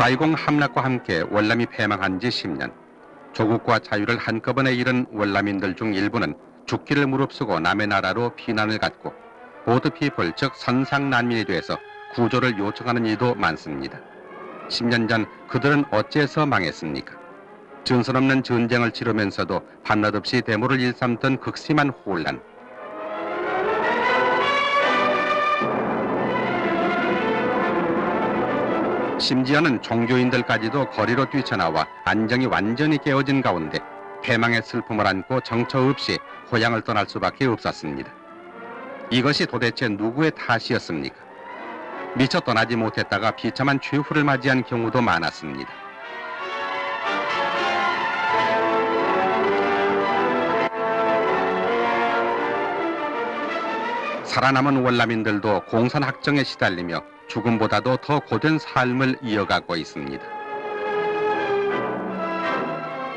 사이공 함락과 함께 월남이 패망한 지 10년. 조국과 자유를 한꺼번에 잃은 월남인들 중 일부는 죽기를 무릅쓰고 남의 나라로 피난을 갔고 보드피플 즉 선상 난민이 돼서 구조를 요청하는 이도 많습니다. 10년 전 그들은 어째서 망했습니까? 전선 없는 전쟁을 치르면서도 밤낮 없이 대모를 일삼던 극심한 혼란. 심지어는 종교인들까지도 거리로 뛰쳐나와 안정이 완전히 깨어진 가운데 패망의 슬픔을 안고 정처 없이 고향을 떠날 수밖에 없었습니다. 이것이 도대체 누구의 탓이었습니까? 미처 떠나지 못했다가 비참한 최후를 맞이한 경우도 많았습니다. 살아남은 월남인들도 공산 학정에 시달리며 죽음보다도 더 고된 삶을 이어가고 있습니다.